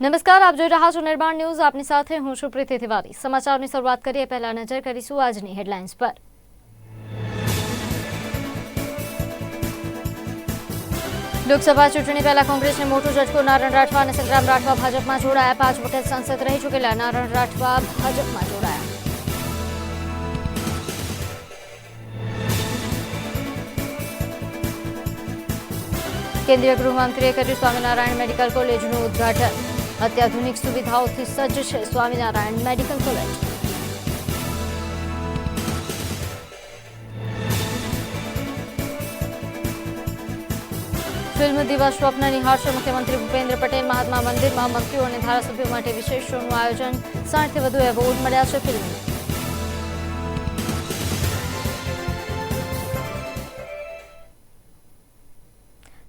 નમસ્કાર, આપ જોઈ રહ્યા છો નિર્માણ ન્યૂઝ. આપની સાથે હું છું પ્રીતિ તિવારી. સમાચારની શરૂઆત કરીએ, પહેલા નજર કરીશું આજની હેડલાઇન્સ પર. લોકસભા ચૂંટણી પહેલા કોંગ્રેસને મોટો ઝટકો નારણ રાઠવા અને સંગ્રામ રાઠવા ભાજપમાં જોડાયા. પાંચ વખત સંસદ રહી ચૂકેલા નારણ રાઠવા ભાજપમાં જોડાયા. કેન્દ્રીય ગૃહમંત્રીએ કર્યું સ્વામિનારાયણ મેડિકલ કોલેજનું ઉદ્ઘાટન. અત્યાધુનિક સુવિધાઓથી સજ્જ છે સ્વામિનારાયણ મેડિકલ કોલેજ. ફિલ્મ દિવસ સ્વપ્ન નિહાળશે મુખ્યમંત્રી ભૂપેન્દ્ર પટેલ મહાત્મા મંદિરમાં મંત્રીઓ અને ધારાસભ્યો માટે વિશેષ શોનું આયોજન. સાઠથી વધુ એવોર્ડ મળ્યા છે ફિલ્મને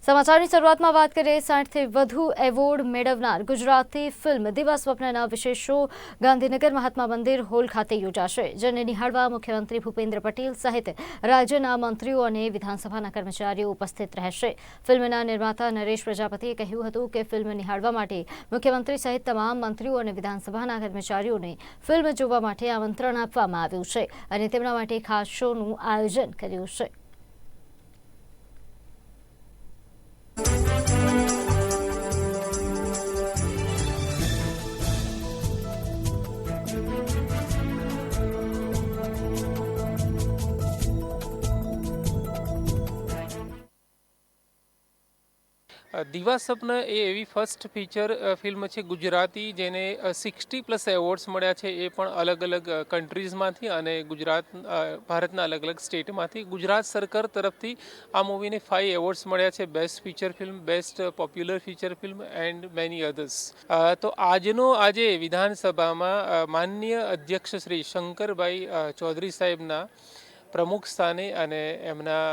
સમાચારની શરૂઆતમાં વાત કરીએ, સાઠથી વધુ એવોર્ડ મેળવનાર ગુજરાતી ફિલ્મ દિવસ સ્વપ્નના વિશેષ. શો ગાંધીનગર મહાત્મા મંદિર હોલ ખાતે યોજાશે, જેને નિહાળવા મુખ્યમંત્રી ભૂપેન્દ્ર પટેલ સહિત રાજ્યના મંત્રીઓ અને વિધાનસભાના કર્મચારીઓ ઉપસ્થિત રહેશે. ફિલ્મના નિર્માતા નરેશ પ્રજાપતિએ કહ્યું હતું કે ફિલ્મ નિહાળવા માટે મુખ્યમંત્રી સહિત તમામ મંત્રીઓ અને વિધાનસભાના કર્મચારીઓને ફિલ્મ જોવા માટે આમંત્રણ આપવામાં આવ્યું છે અને તેમના માટે ખાસ શોનું આયોજન કર્યું છે. દિવા સપન એ એવી ફર્સ્ટ ફીચર ફિલ્મ છે ગુજરાતી જેને સિક્સટી પ્લસ એવોર્ડ્સ મળ્યા છે એ પણ અલગ અલગ કન્ટ્રીઝમાંથી અને ગુજરાત ભારતના અલગ અલગ સ્ટેટમાંથી ગુજરાત સરકાર તરફથી આ મૂવીને ફાઇવ એવોર્ડ્સ મળ્યા છે. Best feature film best popular feature film and many others તો આજનો આજે વિધાનસભામાં માનનીય અધ્યક્ષ શ્રી શંકરભાઈ ચૌધરી સાહેબના પ્રમુખ સ્થાને અને એમના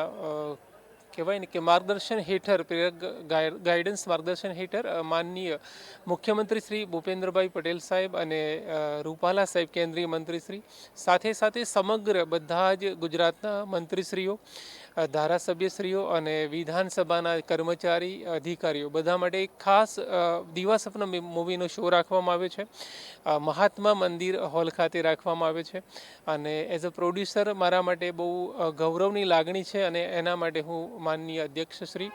કહેવાય ને કે માર્ગદર્શન હેઠળ ગાઈડન્સ માર્ગદર્શન હેઠળ માનનીય મુખ્યમંત્રી શ્રી ભૂપેન્દ્રભાઈ પટેલ સાહેબ અને રૂપાલા સાહેબ કેન્દ્રીય મંત્રીશ્રી સાથે સાથે સમગ્ર બધા જ ગુજરાતના મંત્રીશ્રીઓ ધારાસભ્યશ્રીઓ અને વિધાનસભાના કર્મચારી, અધિકારીઓ બધા માટે એક ખાસ દિવા સપના મૂવીનો શો રાખવામાં આવ્યો છે. મહાત્મા મંદિર હોલ ખાતે રાખવામાં આવ્યો છે. અને એઝ અ પ્રોડ્યુસર મારા માટે બહુ ગૌરવની લાગણી છે અને એના માટે હું માનનીય અધ્યક્ષશ્રી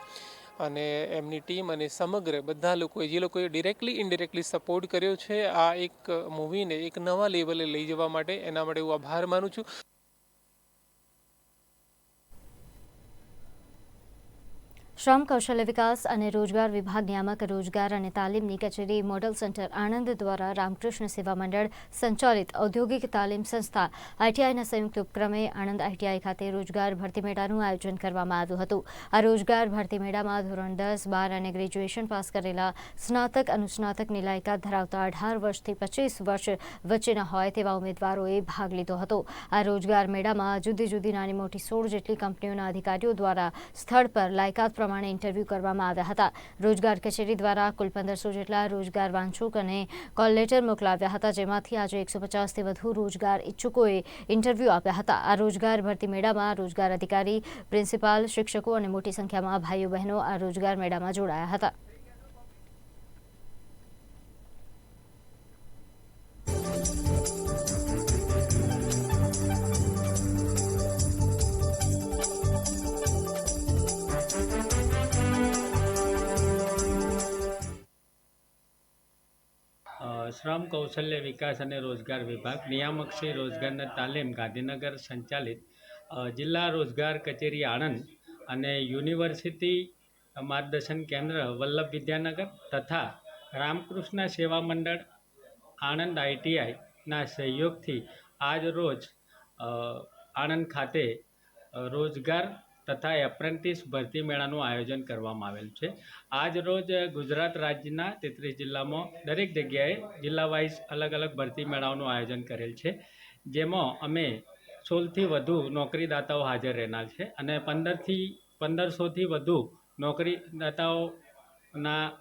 અને એમની ટીમ અને સમગ્ર બધા લોકોએ, જે લોકોએ ડિરેક્ટલી, ઇનડિરેક્ટલી સપોર્ટ કર્યો છે, આ એક મૂવીને એક નવા લેવલે લઈ જવા માટે એના માટે હું આભાર માનું છું. શ્રમ, કૌશલ્ય વિકાસ અને રોજગાર વિભાગ નિયામક, રોજગાર અને તાલીમની કચેરી મોડલ સેન્ટર આણંદ દ્વારા રામકૃષ્ણ સેવા મંડળ સંચાલિત ઔદ્યોગિક તાલીમ સંસ્થા આઈટીઆઈના સંયુક્ત ઉપક્રમે આણંદ આઈટીઆઈ ખાતે રોજગાર ભરતી મેળાનું આયોજન કરવામાં આવ્યું હતું. આ રોજગાર ભરતી મેળામાં ધોરણ દસ, બાર અને ગ્રેજ્યુએશન પાસ કરેલા સ્નાતક અનુસ્નાતકની લાયકાત ધરાવતા અઢાર વર્ષથી પચીસ વર્ષ વચ્ચેના હોય તેવા ઉમેદવારોએ ભાગ લીધો હતો. આ રોજગાર મેળામાં જુદી જુદી નાની મોટી સોળ જેટલી કંપનીઓના અધિકારીઓ દ્વારા સ્થળ પર લાયકાત પ્રમાણે ઇન્ટરવ્યૂ કરવામાં આવ્યા હતા. રોજગાર કચેરી દ્વારા કુલ પંદરસો જેટલા રોજગાર વાંચુક અને કોલ લેટર મોકલાવ્યા હતા, જેમાંથી આજે એકસો પચાસથી વધુ રોજગાર ઇચ્છુકોએ ઇન્ટરવ્યૂ આપ્યા હતા. આ રોજગાર ભરતી મેળામાં રોજગાર અધિકારી, પ્રિન્સિપાલ, શિક્ષકો અને મોટી સંખ્યામાં ભાઈઓ બહેનો આ રોજગાર મેળામાં જોડાયા હતા. શ્રમ, કૌશલ્ય વિકાસ અને રોજગાર વિભાગ, નિયામક શ્રી રોજગારના તાલીમ, ગાંધીનગર સંચાલિત જિલ્લા રોજગાર કચેરી આણંદ અને યુનિવર્સિટી માર્ગદર્શન કેન્દ્ર વલ્લભ વિદ્યાનગર તથા રામકૃષ્ણ સેવા મંડળ આણંદ આઈટીઆઈના સહયોગથી આજ રોજ આણંદ ખાતે રોજગાર તથા એપ્રેન્ટિસ ભરતી મેળાનું આયોજન કરવામાં આવેલ છે. આજ રોજ ગુજરાત રાજ્યના તેત્રીસ જિલ્લામાં દરેક જગ્યાએ જિલ્લા વાઇઝ અલગ અલગ ભરતી મેળાઓનું આયોજન કરેલ છે. જેમાં અમે સોળથી વધુ નોકરીદાતાઓ હાજર રહેનાર છે અને પંદરથી, પંદરસોથી વધુ નોકરીદાતાઓના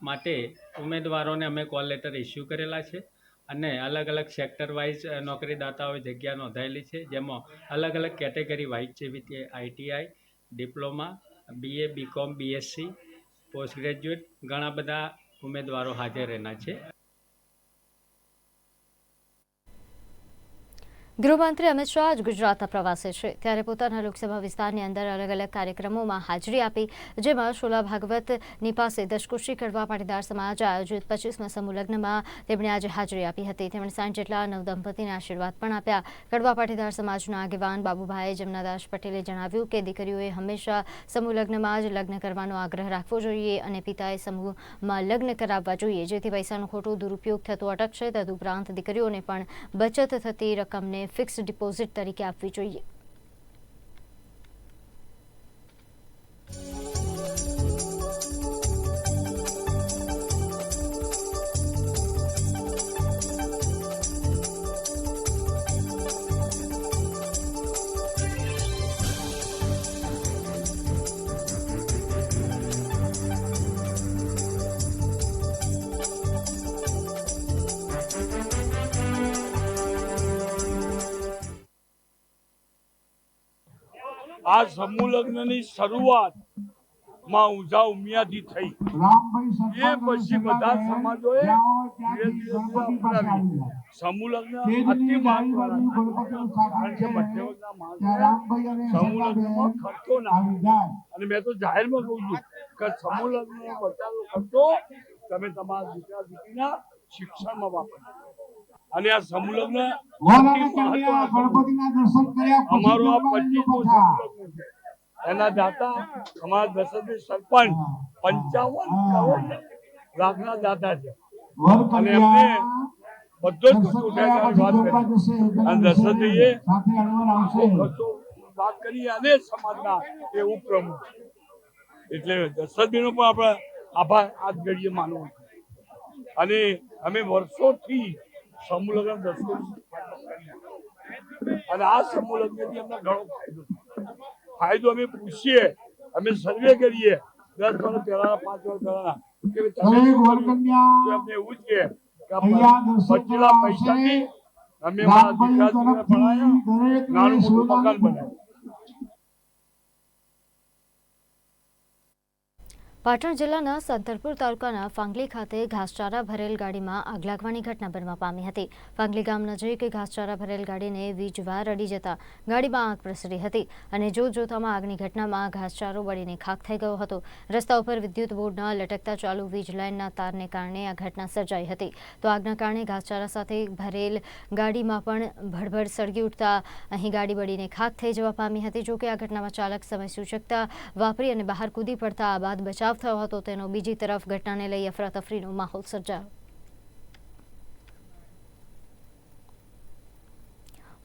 માટે ઉમેદવારોને અમે કોલ લેટર ઇસ્યુ કરેલા છે. અને અલગ અલગ સેક્ટર વાઇઝ નોકરીદાતાઓએ જગ્યા નોંધાયેલી છે. જેમાં અલગ અલગ કેટેગરી વાઇઝ જેવી કે ITI diploma BA BCom BSc post graduate ઘણા બધા ઉમેદવારો હાજર રહેના છે. ગૃહમંત્રી અમિત શાહ આજ ગુજરાતના પ્રવાસે છે. ત્યારે પોતાના લોકસભા વિસ્તારની અંદર અલગ અલગ કાર્યક્રમોમાં હાજરી આપી, જેમાં શોલા ભાગવતની પાસે દશકુશી કડવા પાટીદાર સમાજ આયોજિત પચીસમાં સમૂહ લગ્નમાં તેમણે આજે હાજરી આપી હતી. તેમણે સાઠ જેટલા નવદંપતિને આશીર્વાદ પણ આપ્યા. કડવા પાટીદાર સમાજના આગેવાન બાબુભાઈ જમનાદાસ પટેલે જણાવ્યું કે દીકરીઓએ હંમેશા સમૂહ લગ્નમાં જ લગ્ન કરવાનો આગ્રહ રાખવો જોઈએ અને પિતાએ સમૂહમાં લગ્ન કરાવવા જોઈએ. જેથી પૈસાનો ખોટો દુરુપયોગ થતો અટકશે, તદુપરાંત દીકરીઓને પણ બચત થતી રકમને ફિક્સ ડિપોઝિટ તરીકે આપવી જોઈએ. આ સમૂહ લગ્નની શરૂઆતમાં ઊંઝા ઉમિયાથી થઈ. એ પછી બધા સમાજોએ સમૂહ લગ્ન અતિ મહત્વના કે મધ્યવર્ગના માણસોને સમૂહ લગ્નમાં ખર્ચો ના અને મેં તો જાહેરમાં કહું છું કે સમૂહ લગ્ન બચાવો ખર્ચો તમે તમારા દીકરા દીકરીના શિક્ષણમાં વાપરો અને આ સંલગ્ન. અમારો આ પચીસમો સમૂહ છે એના દાતા અમારા દશરથી સરપંચ પંચાવન કરોડ લાખના દાતા છે. અને એમને બધો જ ખર્ચો કરી. અને દશરથીએ ખર્ચો વાત કરી અને સમાજના એ ઉપપ્રમુખ એટલે દશરથજીનો પણ આપણે આભાર આજ ઘડીએ માનવો. અને અમે વર્ષોથી સમૂહ લગ્ન અને આ સમૂહ લગ્નથી અમને ઘણો ફાયદો ફાયદો અમે પૂછીએ અમે સર્વે કરીએ. દસ વર્ષ પહેલા પાંચ વર્ષ પહેલા કે તમે અમને એવું જ કે બચેલા પૈસાથી અમે મારા દીકરા ભણાયા. નાનું મોટું મકાન બનાવ્યું. પાટણ જિલ્લાના સંતરપુર તાલુકાના ફાંગલી ખાતે ઘાસચારા ભરેલ ગાડીમાં આગ લાગવાની ઘટના બનવા પામી હતી. ફાંગલી ગામ નજીક ઘાસચારા ભરેલ ગાડીને વીજ વાર અડી જતા ગાડીમાં આગ પ્રસરી હતી અને જોતજોતામાં આગની ઘટનામાં ઘાસચારો બળીને ખાખ થઈ ગયો હતો. રસ્તા ઉપર વિદ્યુત બોર્ડના લટકતા ચાલુ વીજ લાઇનના તારને કારણે આ ઘટના સર્જાઈ હતી. તો આગના કારણે ઘાસચારા સાથે ભરેલ ગાડીમાં પણ ભડભડ સળગી ઉઠતા અહીં ગાડી બળીને ખાખ થઈ જવા પામી હતી. જોકે આ ઘટનામાં ચાલક સમય સૂચકતા વાપરી અને બહાર કૂદી પડતા આ બાદ બચાવ થયો હતો. તેનો બીજી તરફ ઘટનાને લઈ અફરાતફરીનો માહોલ સર્જાયો.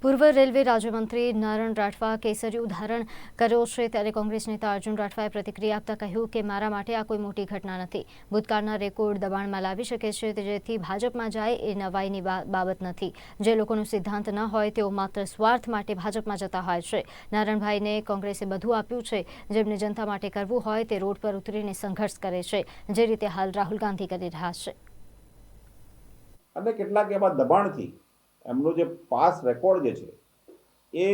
પૂર્વ રેલવે રાજ્યમંત્રી નારણ રાઠવા કેસરી ઉદાહરણ કર્યો છે ત્યારે કોંગ્રેસ નેતા અર્જુન રાઠવાએ પ્રતિક્રિયા આપતા કહ્યું કે મારા માટે આ કોઈ મોટી ઘટના નથી. ભૂતકાળના રેકોર્ડ દબાણમાં લાવી શકે છે જેથી ભાજપમાં જાય એ નવાઈની બાબત નથી. જે લોકોનો સિદ્ધાંત ન હોય તેઓ માત્ર સ્વાર્થ માટે ભાજપમાં જતા હોય છે. નારણભાઈને કોંગ્રેસે બધું આપ્યું છે. જેમને જનતા માટે કરવું હોય તે રોડ પર ઉતરીને સંઘર્ષ કરે છે. જે રીતે હાલ રાહુલ ગાંધી કરી રહ્યા છે. અને કેટલાક એવા દબાણથી એમનો જે પાસ રેકોર્ડ જે છે, એ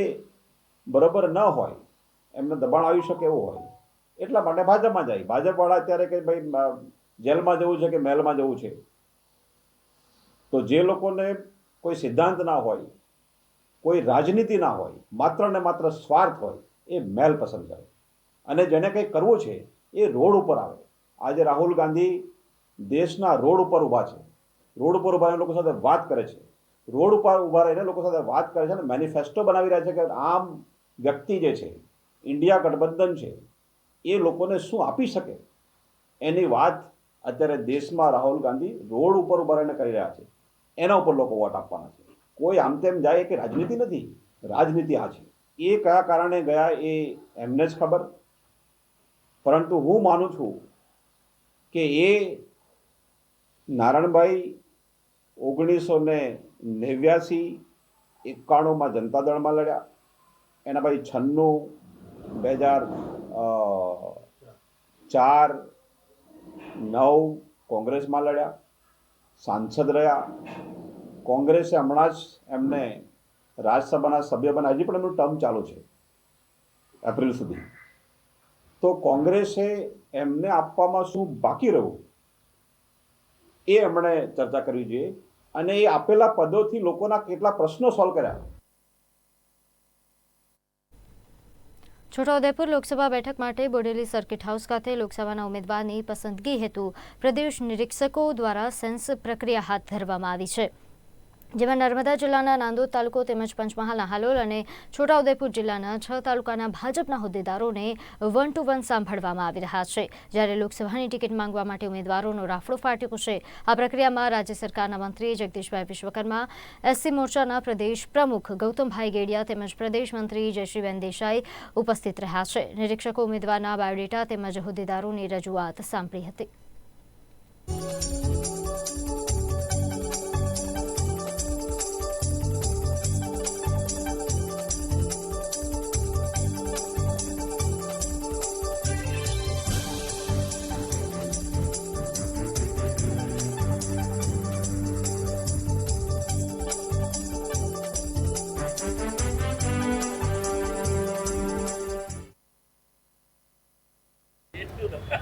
બરાબર ન હોય, એમને દબાણ આવી શકે એવું હોય, એટલા માટે ભાજપમાં જાય. ભાજપવાળા અત્યારે કે ભાઈ જેલમાં જવું છે કે મહેલમાં જવું છે? તો જે લોકોને કોઈ સિદ્ધાંત ના હોય, કોઈ રાજનીતિ ના હોય, માત્ર ને માત્ર સ્વાર્થ હોય, એ મહેલ પસંદ કરે. અને જેને કંઈ કરવું છે, એ રોડ ઉપર આવે. આજે રાહુલ ગાંધી દેશના રોડ ઉપર ઊભા છે. રોડ ઉપર ઊભા લોકો સાથે વાત કરે છે. રોડ ઉપર ઊભા રહીને લોકો સાથે વાત કરે છે અને મેનિફેસ્ટો બનાવી રહ્યા છે કે આમ વ્યક્તિ જે છે, ઇન્ડિયા ગઠબંધન છે, એ લોકોને શું આપી શકે? એની વાત અત્યારે દેશમાં રાહુલ ગાંધી રોડ ઉપર ઊભા રહીને કરી રહ્યા છે. એના ઉપર લોકો વોટ આપવાના છે. કોઈ આમ તેમ જાય કે રાજનીતિ નથી. રાજનીતિ આ છે. એ કયા કારણે ગયા એ એમને જ ખબર. પરંતુ હું માનું છું કે એ નારણભાઈ ઓગણીસો ને નેવ્યાસી એકાણુંમાં જનતા દળમાં લડ્યા. એના પછી છન્નું, બે હજાર ચાર, નવ કોંગ્રેસમાં લડ્યા. સાંસદ રહ્યા. કોંગ્રેસે હમણાં જ એમને રાજ્યસભાના સભ્ય બન્યા. હજી પણ એમનું ટર્મ ચાલુ છે, એપ્રિલ સુધી. તો કોંગ્રેસે એમને આપવામાં શું બાકી રહ્યું? એ એમણે ચર્ચા કરવી જોઈએ. અને એ આપેલા પદોથી લોકોના કેટલા પ્રશ્નો સોલ્વ કર્યા. છોટાઉદેપુર લોકસભા બેઠક માટે બોડેલી સર્કિટ હાઉસ ખાતે લોકસભાના ઉમેદવારની પસંદગી હેતુ પ્રદેશ નિરીક્ષકો દ્વારા સેન્સ પ્રક્રિયા હાથ ધરવામાં આવી છે. જેમાં નર્મદા જિલ્લાના નાંદોદ તાલુકો તેમજ પંચમહાલના હાલોલ અને છોટાઉદેપુર જિલ્લાના છ તાલુકાના ભાજપના હોદ્દેદારોને વન ટુ વન સાંભળવામાં આવી રહ્યા છે. જ્યારે લોકસભાની ટિકિટ માંગવા માટે ઉમેદવારોનો રાફડો ફાટ્યો છે. આ પ્રક્રિયામાં રાજ્ય સરકારના મંત્રી જગદીશભાઈ વિશ્વકર્મા એસસી મોરચાના પ્રદેશ પ્રમુખ ગૌતમભાઈ ગેડિયા તેમજ પ્રદેશ મંત્રી જયશ્રીબેન દેસાઈ ઉપસ્થિત રહ્યા છે. નિરીક્ષકો ઉમેદવારના બાયોડેટા તેમજ હોદ્દેદારોની રજૂઆત સાંભળી હતી.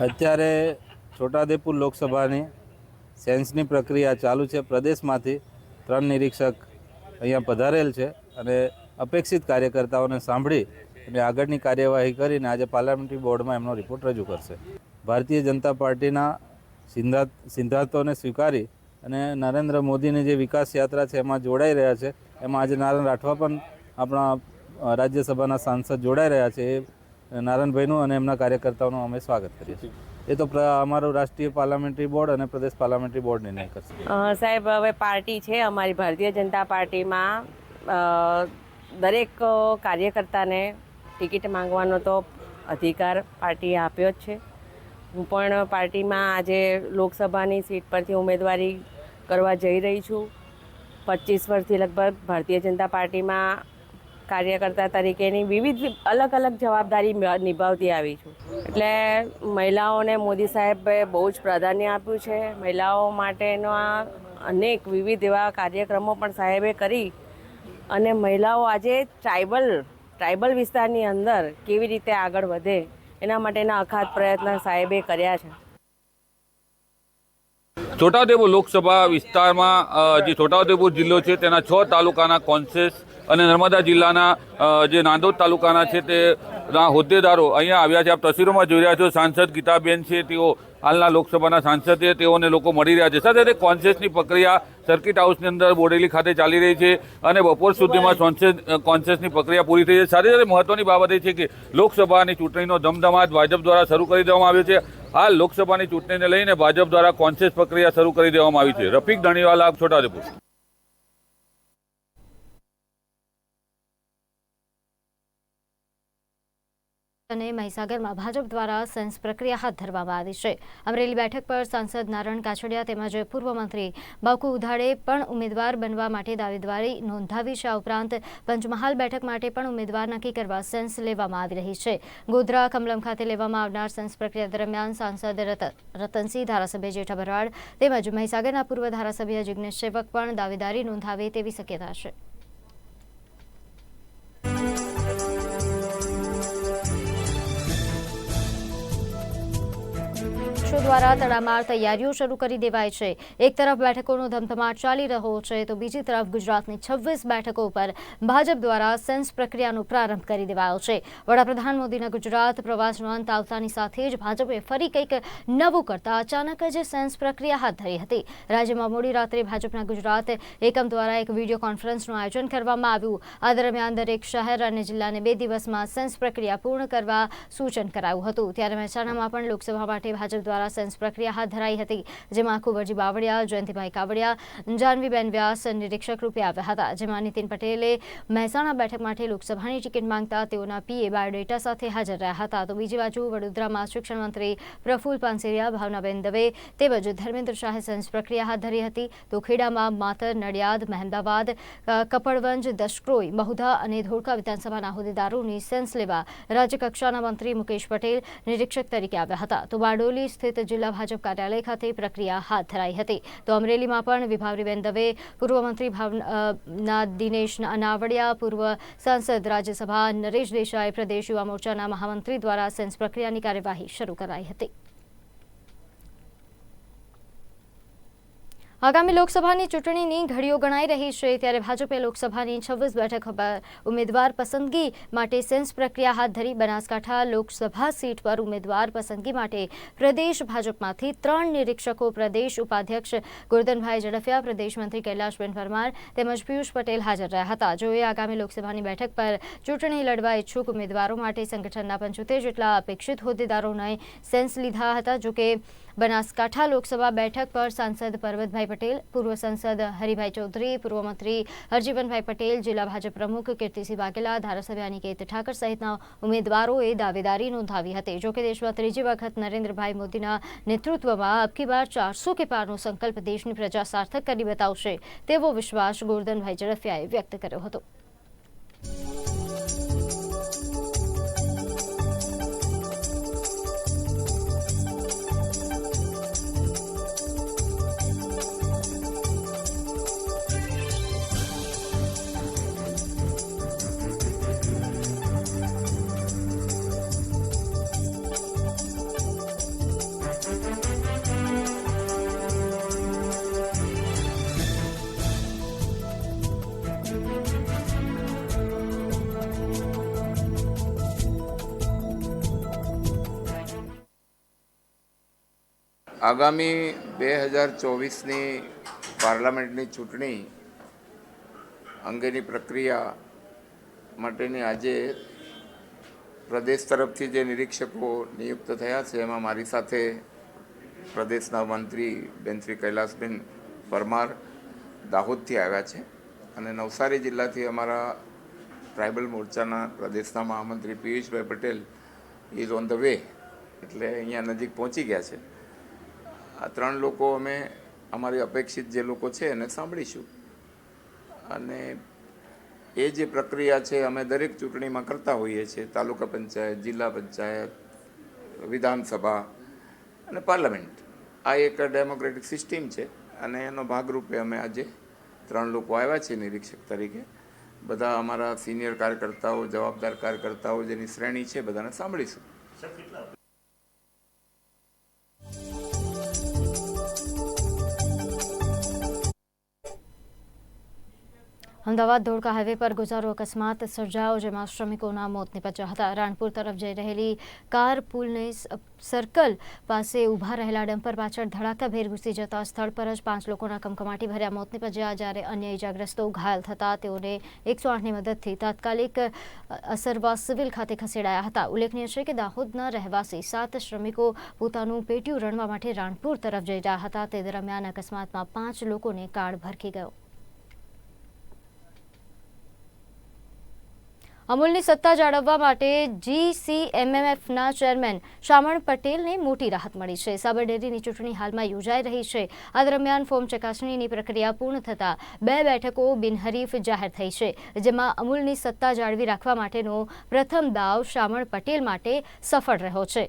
અત્યારે છોટાદેપુર લોકસભાની સેન્સની પ્રક્રિયા ચાલુ છે. પ્રદેશમાંથી ત્રણ નિરીક્ષક અહીંયા પધારેલ છે અને અપેક્ષિત કાર્યકર્તાઓને સાંભળી અને આગળની કાર્યવાહી કરીને આજે પાર્લામેન્ટરી બોર્ડમાં એમનો રિપોર્ટ રજૂ કરશે. ભારતીય જનતા પાર્ટીના સિદ્ધાંત સિદ્ધાંતોને સ્વીકારી અને નરેન્દ્ર મોદીની જે વિકાસ યાત્રા છે એમાં જોડાઈ રહ્યા છે. એમાં આજે નારાયણ રાઠવા પણ આપણા રાજ્યસભાના સાંસદ જોડાઈ રહ્યા છે. એ નારાયણભાઈનું અને એમના કાર્યકર્તાઓનું અમે સ્વાગત કરીએ છીએ. એ તો અમારું રાષ્ટ્રીય પાર્લામેન્ટરી બોર્ડ અને પ્રદેશ પાર્લામેન્ટરી બોર્ડ નિર્ણય કરશે. સાહેબ, હવે પાર્ટી છે અમારી ભારતીય જનતા પાર્ટીમાં. દરેક કાર્યકર્તાને ટિકિટ માંગવાનો તો અધિકાર પાર્ટીએ આપ્યો જ છે. હું પણ પાર્ટીમાં આજે લોકસભાની સીટ પરથી ઉમેદવારી કરવા જઈ રહી છું. પચીસ વર્ષથી લગભગ ભારતીય જનતા પાર્ટીમાં કાર્યકર્તા તરીકેની વિવિધ અલગ અલગ જવાબદારી નિભાવતી આવી છું. એટલે મહિલાઓને મોદી સાહેબે બહુ જ પ્રાધાન્ય આપ્યું છે. મહિલાઓ માટેના અનેક વિવિધ એવા કાર્યક્રમો પણ સાહેબે કરી. અને મહિલાઓ આજે ટ્રાઇબલ ટ્રાઇબલ વિસ્તારની અંદર કેવી રીતે આગળ વધે એના માટેના અખાત પ્રયત્ન સાહેબે કર્યા છે. છોટાઉદેપુર લોકસભા વિસ્તારમાં જે છોટાઉદેપુર જિલ્લો છે, તેના છ તાલુકાના કોન્સેસ અને નર્મદા જિલ્લાના જે નાંદોદ તાલુકાના છે તે ના હોદ્દેદારો અહીંયા આવ્યા છે. આપ તસવીરોમાં જોઈ રહ્યા છો, સાંસદ ગીતાબેન છે, તેઓ હાલના લોકસભાના સાંસદ છે, તેઓને લોકો મળી રહ્યા છે. સાથે કોન્સેસની પ્રક્રિયા સર્કિટ હાઉસની અંદર બોડેલી ખાતે ચાલી રહી છે અને બપોર સુધીમાં કોન્સેસ કોન્સેસની પ્રક્રિયા પૂરી થઈ છે. સાથે સાથે મહત્વની બાબત એ છે કે લોકસભાની ચૂંટણીનો ધમધમાટ ભાજપ દ્વારા શરૂ કરી દેવામાં આવ્યો છે. હાલ લોકસભાની ચૂંટણીને લઈને ભાજપ દ્વારા કોન્સેસ પ્રક્રિયા શરૂ કરી દેવામાં આવી છે. રફીક ધણીવાલા, છોટાઉદેપુર. અને મહીસાગરમાં ભાજપ દ્વારા સેન્સ પ્રક્રિયા હાથ ધરવામાં આવી છે. અમરેલી બેઠક પર સાંસદ નારણ કાછડિયા તેમજ પૂર્વ મંત્રી બાકુ ઉધાડે પણ ઉમેદવાર બનવા માટે દાવેદારી નોંધાવી છે. આ ઉપરાંત પંચમહાલ બેઠક માટે પણ ઉમેદવાર નક્કી કરવા સેન્સ લેવામાં આવી રહી છે. ગોધરા કમલમ ખાતે લેવામાં આવનાર સેન્સ પ્રક્રિયા દરમિયાન સાંસદ રત- રતનસિંહ ધારાસભ્ય જેઠા ભરવાડ તેમજ મહીસાગરના પૂર્વ ધારાસભ્ય જિજ્ઞેશ સેવક પણ દાવેદારી નોંધાવે તેવી શક્યતા છે. પક્ષો દ્વારા તડામાર તૈયારીઓ શરૂ કરી દેવાય છે. એક તરફ બેઠકોનો ધમધમાટ ચાલી રહ્યો છે તો બીજી તરફ ગુજરાતની છવ્વીસ બેઠકો પર ભાજપ દ્વારા સેન્સ પ્રક્રિયાનો પ્રારંભ કરી દેવાયો છે. વડાપ્રધાન મોદીના ગુજરાત પ્રવાસનો અંત આવતાની સાથે જ ભાજપે ફરી કંઈક નવું કરતા અચાનક જ સેન્સ પ્રક્રિયા હાથ ધરી હતી. રાજ્યમાં મોડી રાત્રે ભાજપના ગુજરાત એકમ દ્વારા એક વીડિયો કોન્ફરન્સનું આયોજન કરવામાં આવ્યું. આ દરમિયાન દરેક શહેર અને જિલ્લાને બે દિવસમાં સેન્સ પ્રક્રિયા પૂર્ણ કરવા સૂચન કરાયું હતું. ત્યારે મહેસાણામાં પણ લોકસભા માટે ભાજપ દ્વારા સેન્સ પ્રક્રિયા હાથ ધરાઈ હતી, જેમાં કુંવરજી બાવળિયા, જયંતિભાઈ કાવડિયા, જાનવીબેન વ્યાસ નિરીક્ષક રૂપે આવ્યા હતા. જેમાં નીતિન પટેલે મહેસાણા બેઠક માટે લોકસભાની ટિકિટ માંગતા તેઓના પીએ બાયોડેટા સાથે હાજર રહ્યા હતા. તો બીજી બાજુ વડોદરામાં શિક્ષણ મંત્રી પ્રફુલ પાનસેરિયા, ભાવનાબેન દવે તેમજ ધર્મેન્દ્ર શાહે સેન્સ પ્રક્રિયા હાથ ધરી હતી. તો ખેડામાં માતર, નડિયાદ, મહેમદાવાદ કપડવંજ, દશક્રોઈ, મહુધા અને ધોળકા વિધાનસભાના હોદ્દેદારોની સેન્સ લેવા રાજ્યકક્ષાના મંત્રી મુકેશ પટેલ નિરીક્ષક તરીકે આવ્યા હતા. તો બારડોલી સ્થિત જિલ્લા ભાજપ કાર્યાલય ખાતે પ્રક્રિયા હાથ ધરાઈ હતી. તો અમરેલીમાં પણ વિભાવરીબેન દવે પૂર્વ મંત્રી ભાવના દિનેશ અનાવડિયા, પૂર્વ સાંસદ રાજ્યસભા નરેશ દેસાઈ, પ્રદેશ યુવા મોરચાના મહામંત્રી દ્વારા સેન્સ પ્રક્રિયાની કાર્યવાહી શરૂ કરાઈ હતી. આગામી લોકસભાની ચૂંટણીની ઘડીઓ ગણાઈ રહી છે ત્યારે ભાજપે લોકસભાની છવ્વીસ બેઠક ઉમેદવાર પસંદગી માટે સેન્સ પ્રક્રિયા હાથ ધરી બનાસકાંઠા લોકસભા સીટ પર ઉમેદવાર પસંદગી માટે પ્રદેશ ભાજપમાંથી ત્રણ નિરીક્ષકો, પ્રદેશ ઉપાધ્યક્ષ ગોરધનભાઈ ઝડફિયા, પ્રદેશ મંત્રી કૈલાશબેન પરમાર તેમજ પિયુષ પટેલ હાજર રહ્યા હતા. જોએ આગામી લોકસભાની બેઠક પર ચૂંટણી લડવા ઈચ્છુક ઉમેદવારો માટે સંગઠનના પંચોતેર જેટલા અપેક્ષિત હોદ્દેદારોને સેન્સ લીધા હતા જોકે બનાસકાંઠા લોકસભા બેઠક પર સાંસદ પરબતભાઈ પટેલ, પૂર્વ સાંસદ હરિભાઈ ચૌધરી, પૂર્વ મંત્રી હરજીવનભાઈ પટેલ, જિલ્લા ભાજપ પ્રમુખ કીર્તિસિંહ વાઘેલા, ધારાસભ્ય અનિકેત ઠાકર સહિતના ઉમેદવારોએ દાવેદારી નોંધાવી હતી. જોકે દેશમાં ત્રીજી વખત નરેન્દ્રભાઈ મોદીના નેતૃત્વમાં અબકી બાર ચારસો કે પારનો સંકલ્પ દેશની પ્રજા સાર્થક કરી બતાવશે તેવો વિશ્વાસ ગોરધનભાઈ ઝડફિયાએ વ્યક્ત કર્યો હતો. આગામી બે હજાર ચોવીસની પાર્લામેન્ટની ચૂંટણી અંગેની પ્રક્રિયા માટેની આજે પ્રદેશ તરફથી જે નિરીક્ષકો નિયુક્ત થયા છે, એમાં મારી સાથે પ્રદેશના મંત્રી બેન શ્રી કૈલાસબેન પરમાર દાહોદથી આવ્યા છે અને નવસારી જિલ્લાથી અમારા ટ્રાઇબલ મોરચાના પ્રદેશના મહામંત્રી Piyushbhai Patel is on the way એટલે અહીંયા નજીક પહોંચી ગયા છે. આ ત્રણ લોકો અમે અમારી અપેક્ષિત જે લોકો છે એને સાંભળીશું. અને એ જે પ્રક્રિયા છે અમે દરેક ચૂંટણીમાં કરતા હોઈએ છીએ, તાલુકા પંચાયત, જિલ્લા પંચાયત, વિધાનસભા અને પાર્લામેન્ટ. આ એક ડેમોક્રેટિક સિસ્ટમ છે અને એનો ભાગરૂપે અમે આજે ત્રણ લોકો આવ્યા છે નિરીક્ષક તરીકે. બધા અમારા સિનિયર કાર્યકર્તાઓ, જવાબદાર કાર્યકર્તાઓ જેની શ્રેણી છે, બધાને સાંભળીશું. અમદાવાદ ધોળકા હાઈવે પર ગુજારો અકસ્માત સર્જાયો, જેમાં શ્રમિકોના મોત નીપજ્યા હતા. રાણપુર તરફ જઈ રહેલી કાર પુલને સર્કલ પાસે ઊભા રહેલા ડમ્પર પાછળ ધડાકાભેર ઘૂસી જતા સ્થળ પર જ પાંચ લોકોના કમકમાટી ભર્યા, મોત નીપજ્યા. જ્યારે અન્ય ઇજાગ્રસ્તો ઘાયલ થતા, તેઓને એકસો આઠની મદદથી તાત્કાલિક અસરવા સિવિલ ખાતે ખસેડાયા હતા. ઉલ્લેખનીય છે કે દાહોદના રહેવાસી સાત શ્રમિકો પોતાનું પેટીયું રણવા માટે રાણપુર તરફ જઈ રહ્યા હતા. તે દરમિયાન અકસ્માતમાં પાંચ લોકોને કાળ ભરખી ગયો. અમૂલની સત્તા જાળવવા માટે જીસીએમએમએફના ચેરમેન શામણ પટેલને મોટી રાહત મળી છે. સાબર ડેરીની ચૂંટણી હાલમાં યોજાઈ રહી છે. આ દરમિયાન ફોર્મ ચકાસણીની પ્રક્રિયા પૂર્ણ થતાં બે બેઠકો બિનહરીફ જાહેર થઈ છે, જેમાં અમૂલની સત્તા જાળવી રાખવા માટેનો પ્રથમ દાવ શામણ પટેલ માટે સફળ રહ્યો છે.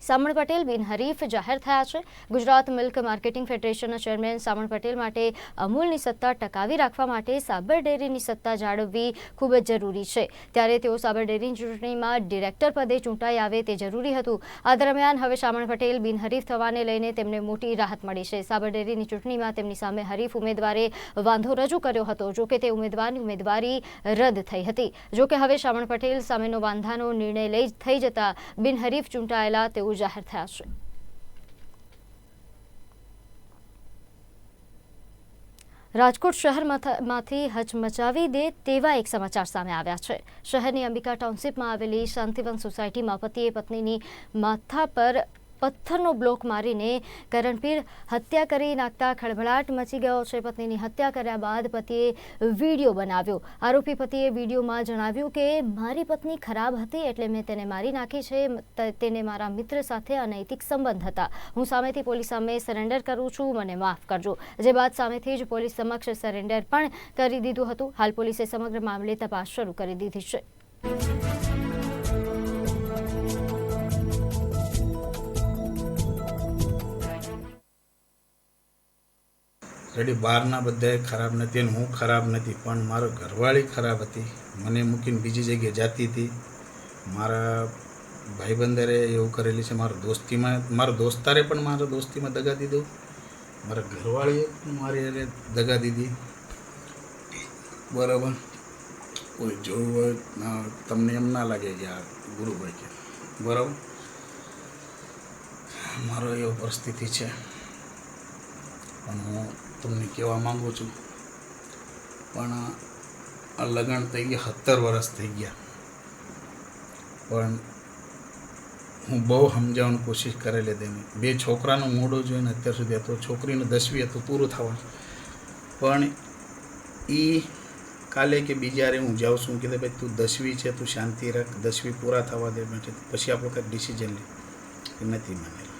સામણ પટેલ બિનહરીફ જાહેર થયા છે. ગુજરાત મિલ્ક માર્કેટિંગ ફેડરેશનના ચેરમેન સામણ પટેલ માટે અમૂલની સત્તા ટકાવી રાખવા માટે સાબર ડેરીની સત્તા જાળવવી ખૂબ જ જરૂરી છે. ત્યારે તેઓ સાબર ડેરીની ચૂંટણીમાં ડિરેક્ટર પદે ચૂંટાઈ આવે તે જરૂરી હતું. આ દરમિયાન હવે શામણ પટેલ બિનહરીફ થવાને લઈને તેમને મોટી રાહત મળી છે. સાબર ડેરીની ચૂંટણીમાં તેમની સામે હરીફ ઉમેદવારે વાંધો રજૂ કર્યો હતો. જોકે તે ઉમેદવારની ઉમેદવારી રદ થઈ હતી. જોકે હવે સામણ પટેલ સામેનો વાંધાનો નિર્ણય લઈ થઈ જતા બિનહરીફ ચૂંટાયેલા તેઓ જાહેર થયા રાજકોટ શહેરમાંથી હચમચાવી દે તેવા એક સમાચાર સામે આવ્યા છે શહેરની અંબિકા ટાઉનશીપમાં આવેલી શાંતિવન સોસાયટીમાં પતિએ પત્નીની માથા પર પથ્થરનો બ્લોક મારીને કરણપીર હત્યા કરી નાખતા ખળભળાટ મચી ગયો. છે પત્નીની હત્યા કર્યા બાદ પતિએ વીડિયો બનાવ્યો. આરોપી પતિએ વિડીયોમાં જણાવ્યું કે, મારી પત્ની ખરાબ હતી એટલે મેં તેને મારી નાખી છે. તેને મારા મિત્ર સાથે અનૈતિક સંબંધ હતા. હું સામેથી પોલીસ સામે સરેન્ડર કરું છું. મને માફ કરજો. જે બાદ સામેથી જ પોલીસ સમક્ષ સરેન્ડર પણ કરી દીધું હતું. હાલ પોલીસે સમગ્ર મામલે તપાસ શરૂ કરી દીધી છે. રેડી બહારના બધાએ ખરાબ નથી અને હું ખરાબ નથી, પણ મારો ઘરવાળી ખરાબ હતી. મને મૂકીને બીજી જગ્યાએ જાતી હતી. મારા ભાઈબંધરે એવું કરેલી છે, મારો દોસ્તીમાં, મારો દોસ્તારે પણ મારા દોસ્તીમાં દગા દીધો. મારા ઘરવાળીએ મારી એને દગા દીધી. બરાબર. કોઈ જોવું હોય તમને એમ ના લાગે કે આ ગુરુભાઈ કે. બરાબર. મારો એવો પરિસ્થિતિ છે. પણ હું તમને કહેવા માગું છું. પણ આ લગ્ન થઈ ગયા, સત્તર વર્ષ થઈ ગયા. પણ હું બહુ સમજાવવાની કોશિશ કરેલી તેને બે છોકરાનું મોઢું જોઈને અત્યાર સુધી હતો છોકરીનું દસવી હતું, પૂરું થવાનું. પણ એ કાલે કે બીજારે હું જાઉં છું, કે ભાઈ તું દસવી છે, તું શાંતિ રાખ, દસવી પૂરા થવા દે પછી આપણે કંઈક ડિસિઝન લે. નથી માનેલું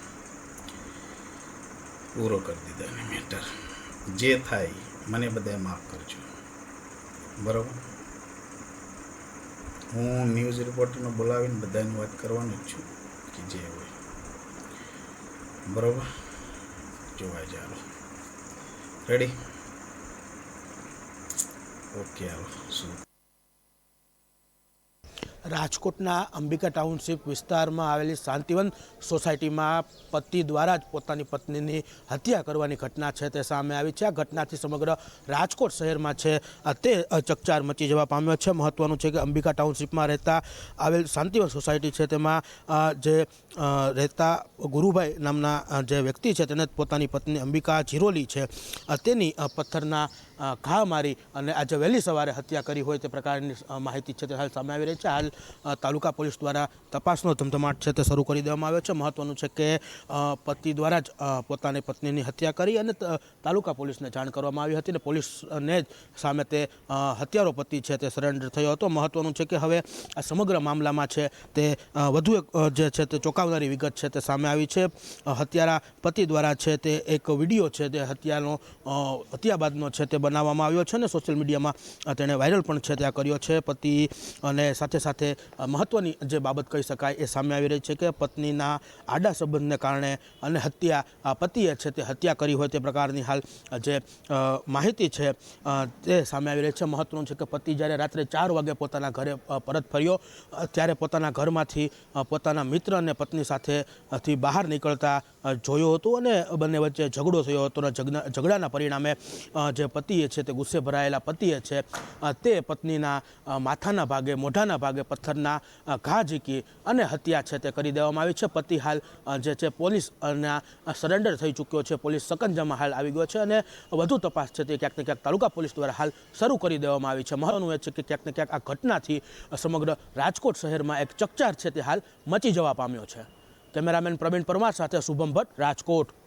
પૂરો કરી દીધો એને મેટર જે થાય, મને બધાએ માફ કરજો. બરાબર? હું ન્યૂઝ રિપોર્ટરને બોલાવીને બધાની વાત કરવાની જ છું કે જે હોય. બરાબર? જોવા ચાલો. રેડી ઓકે હાલો. શું રાજકોટના અંબિકા ટાઉનશીપ વિસ્તારમાં આવેલી શાંતિવન સોસાયટીમાં પતિ દ્વારા જ પોતાની પત્નીની હત્યા કરવાની ઘટના છે તે સામે આવી છે. આ ઘટનાથી સમગ્ર રાજકોટ શહેરમાં છે. તે ચકચાર મચી જવા પામ્યો છે. મહત્વનું છે કે અંબિકા ટાઉનશીપમાં રહેતા આવેલ શાંતિવન સોસાયટી છે તેમાં જે રહેતા ગુરુભાઈ નામના જે વ્યક્તિ છે તેને પોતાની પત્ની અંબિકા જીરોલી છે. તેની પથ્થરના ઘા મારી અને આજે વહેલી સવારે હત્યા કરી હોય તે પ્રકારની માહિતી છે તે હાલ સામે આવી રહી છે. હાલ તાલુકા પોલીસ દ્વારા તપાસનો ધમધમાટ છે તે શરૂ કરી દેવામાં આવ્યો છે. મહત્વનું છે કે પતિ દ્વારા જ પોતાની પત્નીની હત્યા કરી અને તાલુકા પોલીસને જાણ કરવામાં આવી હતી અને પોલીસને જ સામે તે હત્યારો પતિ છે તે સરેન્ડર થયો હતો. મહત્વનું છે કે હવે આ સમગ્ર મામલામાં છે તે વધુ એક જે છે તે ચોંકાવનારી વિગત છે તે સામે આવી છે. હત્યારા પતિ દ્વારા છે તે એક વીડિયો છે તે હત્યાનો હત્યા બાદનો છે તે બનાવવામાં આવ્યો છે ને સોશિયલ મીડિયામાં તેણે વાયરલ પણ છે ત્યાં કર્યો છે. પતિ અને સાથે સાથે મહત્ત્વની જે બાબત કહી શકાય એ સામે આવી રહી છે કે પત્નીના આડા સંબંધને કારણે અને હત્યા પતિએ છે તે હત્યા કરી હોય તે પ્રકારની હાલ જે માહિતી છે તે સામે આવી રહી છે. મહત્ત્વનું છે કે પતિ જ્યારે રાત્રે ચાર વાગે પોતાના ઘરે પરત ફર્યો ત્યારે પોતાના ઘરમાંથી પોતાના મિત્ર અને પત્ની સાથેથી બહાર નીકળતા જોયો હતું અને બંને વચ્ચે ઝઘડો થયો હતો અને ઝઘડાના પરિણામે જે જે પતિએ છે, તે ગુસ્સે ભરાયેલા પતિએ છે તે પત્નીના માથાના ભાગે, મોઢાના ભાગે પથ્થરના ઘા ઝીકી અને હત્યા છે તે કરી દેવામાં આવી છે. પતિ હાલ જે છે પોલીસના સરેન્ડર થઈ ચૂક્યો છે. પોલીસ સકંજામાં હાલ આવી ગયો છે અને વધુ તપાસ છે તે ક્યાંક ને ક્યાંક તાલુકા પોલીસ દ્વારા હાલ શરૂ કરી દેવામાં આવી છે. મહત્વનું એ છે કે ક્યાંક ને ક્યાંક આ ઘટનાથી સમગ્ર રાજકોટ શહેરમાં એક ચકચાર છે તે હાલ મચી જવા પામ્યો છે. કેમેરામેન પ્રવીણ પરમાર સાથે શુભમ ભટ્ટ, રાજકોટ.